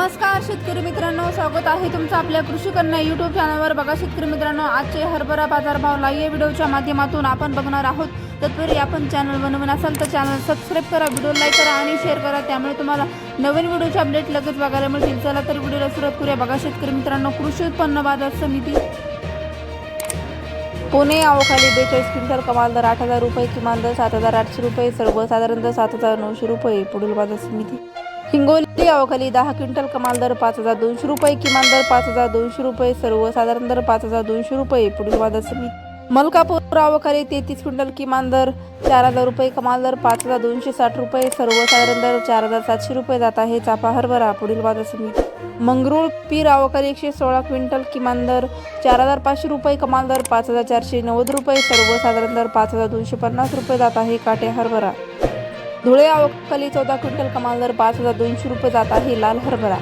नमस्कार शेतकरी मित्रांनो. स्वागत आहे तुमचं आपल्या कृषी कन्या युट्यूब चॅनलवर बघा शेतकरी मित्रांनो आजचे हरभरा बाजारभाव लाईव्ह व्हिडिओच्या माध्यमातून आपण बघणार आहोत. तत्पूर्वी आपण चॅनल बनवून असाल तर चॅनल सबस्क्राईब करा व्हिडिओ लाईक करा आणि शेअर करा. त्यामुळे तुम्हाला नवीन व्हिडिओचे अपडेट लगेच बघायला मिळतील. चला तर व्हिडिओला सुरुवात करूया. बघा शेतकरी मित्रांनो कृषी उत्पन्न बाजार समिती पुणे आवखाली बेचाळीस क्विंटल कमाल दर आठ हजार रुपये किमान दर सात हजार आठशे रुपये सर्वसाधारण दर सात हजार नऊशे रुपये. पुढील बाजार समिती हिंगोली आवखाली दहा क्विंटल कमाल दर पाच हजार दोनशे रुपये किमान दर पाच हजार दोनशे रुपये सर्वसाधारण दर पाच हजार दोनशे रुपये पुढील बाजार समिती मलकापूर आवखाली तेहतीस क्विंटल किमान दर चार हजार रुपये कमाल दर पाच हजार दोनशे साठ रुपये सर्वसाधारण दर चार हजार सातशे रुपये जात आहे चाफा हरभरा पुढील बाजार समिती मंगरूळ पीर आवकारी एकशे सोळा क्विंटल किमान दर चार हजार पाचशे रुपये कमाल दर पाच हजार चारशे नव्वद रुपये सर्वसाधारण दर पाच हजार दोनशे पन्नास रुपये जात आहे काटे हरभरा. धुळे अवकाली चौदा क्विंटल कमाल दर पाच हजार दोनशे रुपये जात आहे लाल हरभरा.